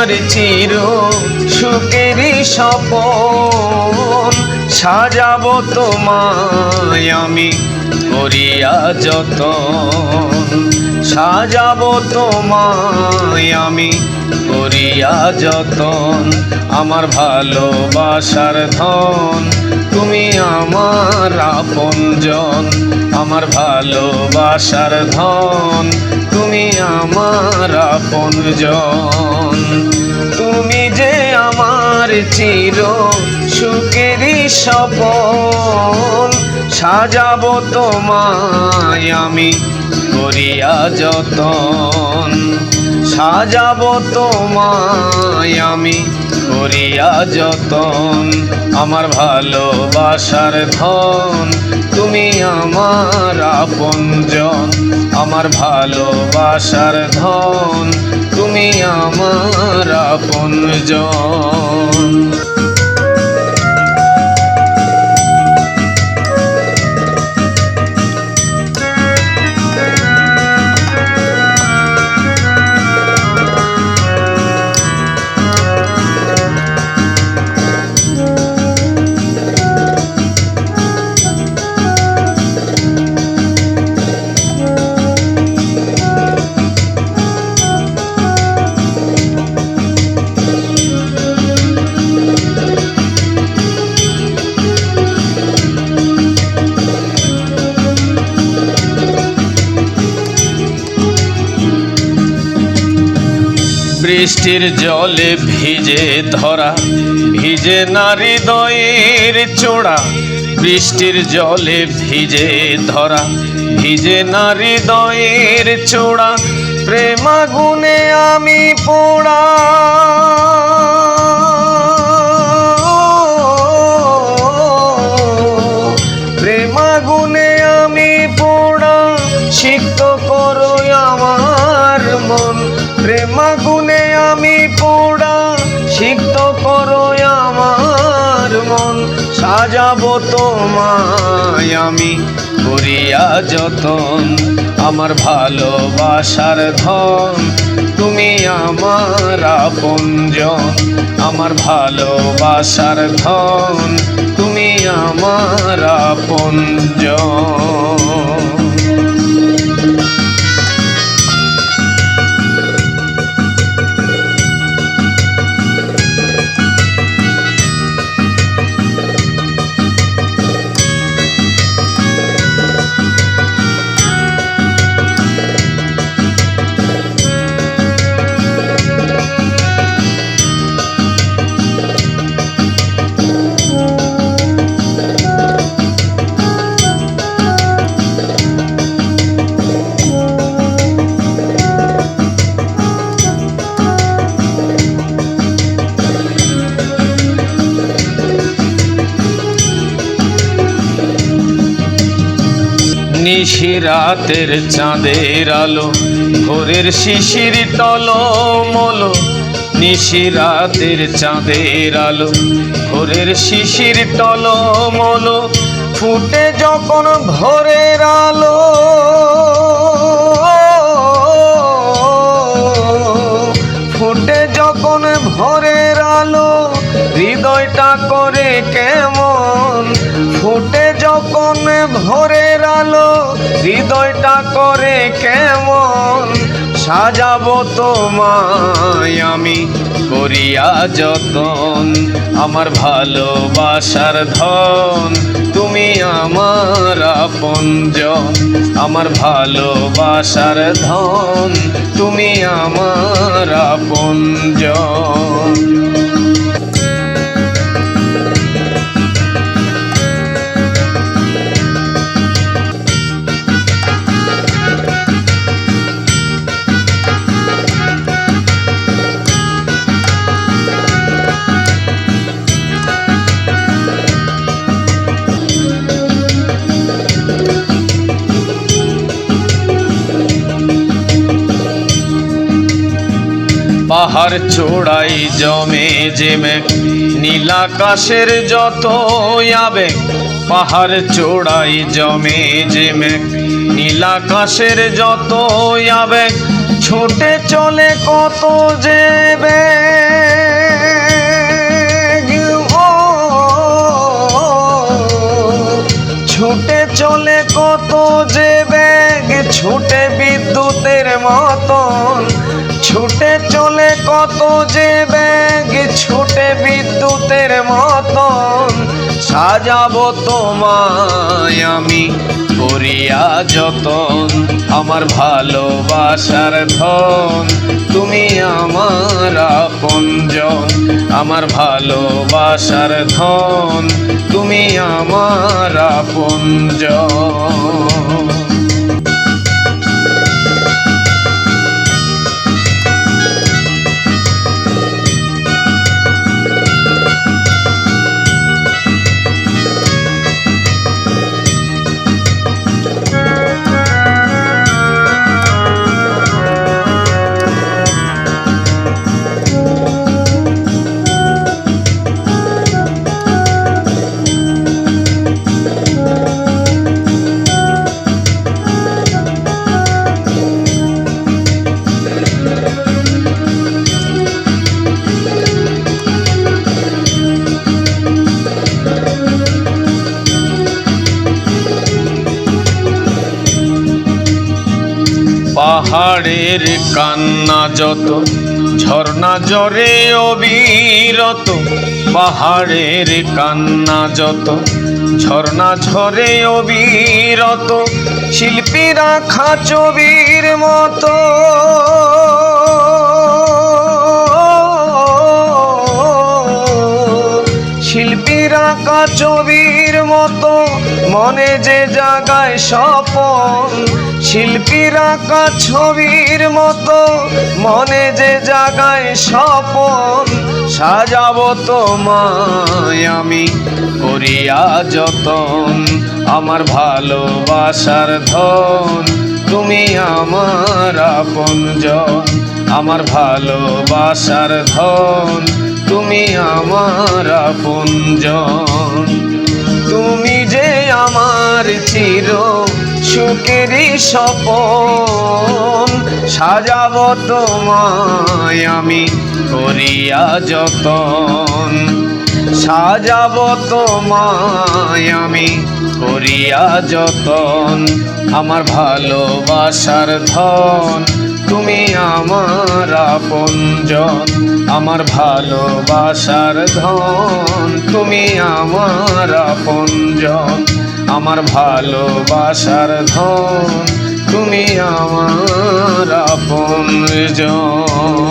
আমার চির সুখেরই সপ সাজাব তোমায় আমি করিয়া যত সাজাব তোমায় আমি করিয়া যতন, আমার ভালোবাসার ধন, তুমি আমার আপনজন, আমার ভালোবাসার ধন, তুমি আমার আপনজন। তুমি যে আমার চির সুখেরই স্বপন, সাজাবো তোমায় আমি করিয়া যতন। সাজাবো তোমায় আমি করিয়া যতন। আমার ভালোবাসার ধন, তুমি আমার আপনজন। আমার ভালোবাসার ধন, তুমি আমার আপনজন। বৃষ্টির জলে ভিজে ধরা, ভিজে নারী দয়ের চোড়া। বৃষ্টির জলে ভিজে ধরা, ভিজে নারী দয়ের চোড়া। প্রেমাগুনে আমি পোড়া। সাজাবো তোমায় আমি, করিয়া যতন, আমার ভালোবাসার ধন। তুমি আমার আপনজন, আমার ভালোবাসার ধন। তুমি আমার আপনজন। নিশিরাতের চাঁদের আলো, ভোরের শিশির তলমলো, নিশি রাতের চাঁদের আলো, ভোরের শিশির টলমল ফুটে যখন ভোরের আলো। সাজাবো তোমায় আমি করিয়া যতন। আমার ভালোবাসার ধন, তুমি আমার আপনজন। আমার ভালোবাসার ধন, তুমি আমার আপনজন। পাহাড় চোড়াই জমে জেমে, নীলাকাশের যত আবেগ, পাহাড় চোড়াই জমে মেঘ নীলাকাশের যত আবেগ, ছোটে চলে কত যে ছুটে চলে কত যে বেগ, ছুটে বিদ্যুতের মতন ছুটে চলে কত যে ব্যাগ, ছুটে বিদ্যুতের মতন সাজাবো তোমায় আমি করিয়া যতন, আমার ভালোবাসার ধন। তুমি আমার আপনজন, আমার ভালোবাসার ধন। তুমি আমার আপনজন। পাহাড়ের কান্না যত, ঝর্ণা জরে অবিরত, পাহাড়ের কান্না যত, ঝর্ণা ঝরে অবিরত, শিল্পীরা খাচবির মতো। শিল্পীরা কাচবির মতো মনে যে জাগায় স্বপন, শিল্পীরা ছবির মতো মনে যে জাগায় স্বপন, সাজাবো তোমায় আমি করিয়া যতন, আমার ভালোবাসার ধন, তুমি আমার আপনজন, আমার ভালোবাসার ধন, তুমি আমার আপনজন। তুমি যে আমার চির সুখেরই স্বপন, সাজাব তোমায় আমি করিয়া যতন। সাজাব তোমায় আমি করিয়া যতন, আমার ভালোবাসার ধন। তুমি আমার আপনজন, আমার ভালোবাসার ধন। তুমি আমার আপনজন, আমার ভালোবাসার ধন। তুমি আমার আপনজন।